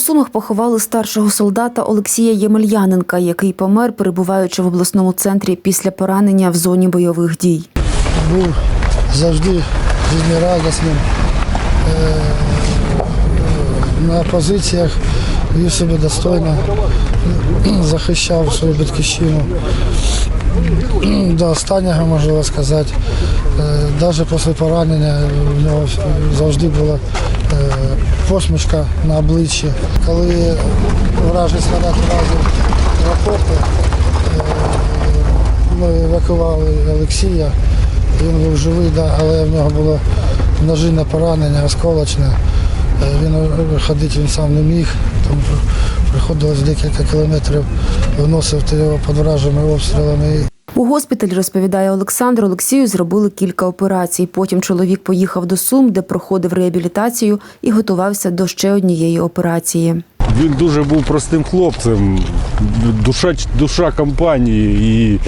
Сумах поховали старшого солдата Олексія Ємельяненка, який помер, перебуваючи в обласному центрі після поранення в зоні бойових дій. був завжди життєрадісним. Е, На позиціях вів себе достойно, захищав свою батьківщину. До останнього можу сказати. Навіть після поранення в нього завжди була е, посмішка на обличчі. Коли вражий снаряд вразив рапорти, ми евакували Олексія. Він був живий, але в нього було ножинне поранення, осколочне. Е, Він е, ходити він сам не міг, тому приходилось декілька кілометрів виносити його під вражими обстрілами. У госпіталі, розповідає Олександр, Олексію зробили кілька операцій. Потім чоловік поїхав до Сум, де проходив реабілітацію і готувався до ще однієї операції. Він дуже був простим хлопцем, душа, душа компанії і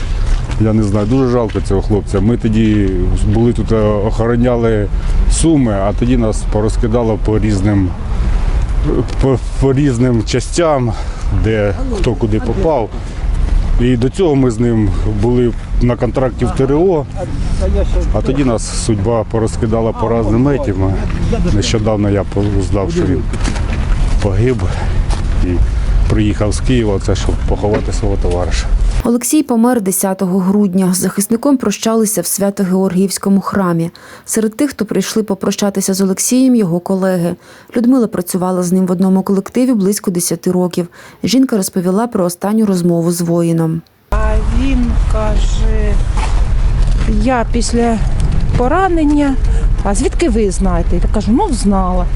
я не знаю, дуже жалко цього хлопця. Ми тоді були тут, е, охороняли суми, а тоді нас порозкидало по різним, по, по різним частям, де хто куди попав. І до цього ми з ним були на контракті в ТРО, а тоді нас судьба порозкидала по різним етім. Нещодавно я знав, що він погиб і приїхав з Києва, це щоб поховати свого товариша. Олексій помер 10 грудня. З захисником прощалися в Свято-Георгіївському храмі. Серед тих, хто прийшли попрощатися з Олексієм, його колеги. Людмила працювала з ним в одному колективі близько 10 років. Жінка розповіла про останню розмову з воїном. А він каже, я після поранення, а звідки ви знаєте? Я кажу, ну знала.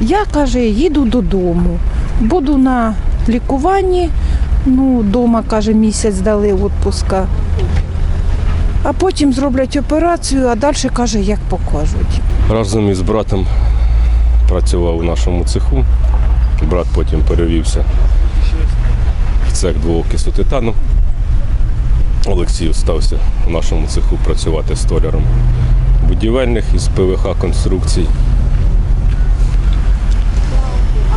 Я каже, їду додому, буду на лікуванні. Ну, вдома, каже, місяць дали відпуска. А потім зроблять операцію, а далі каже, як покажуть. Разом із братом працював у нашому цеху. Брат потім перевівся в цех двоокису титану. Олексій стався у нашому цеху працювати столяром будівельних із ПВХ конструкцій.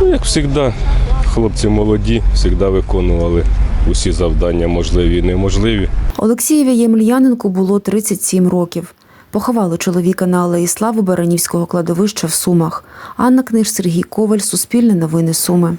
Ну, як завжди, хлопці молоді, завжди виконували усі завдання, можливі і неможливі. Олексієві Ємельяненку було 37 років. Поховали чоловіка на алеї Слави Баранівського кладовища в Сумах. Анна Книж, Сергій Коваль, Суспільне новини Суми.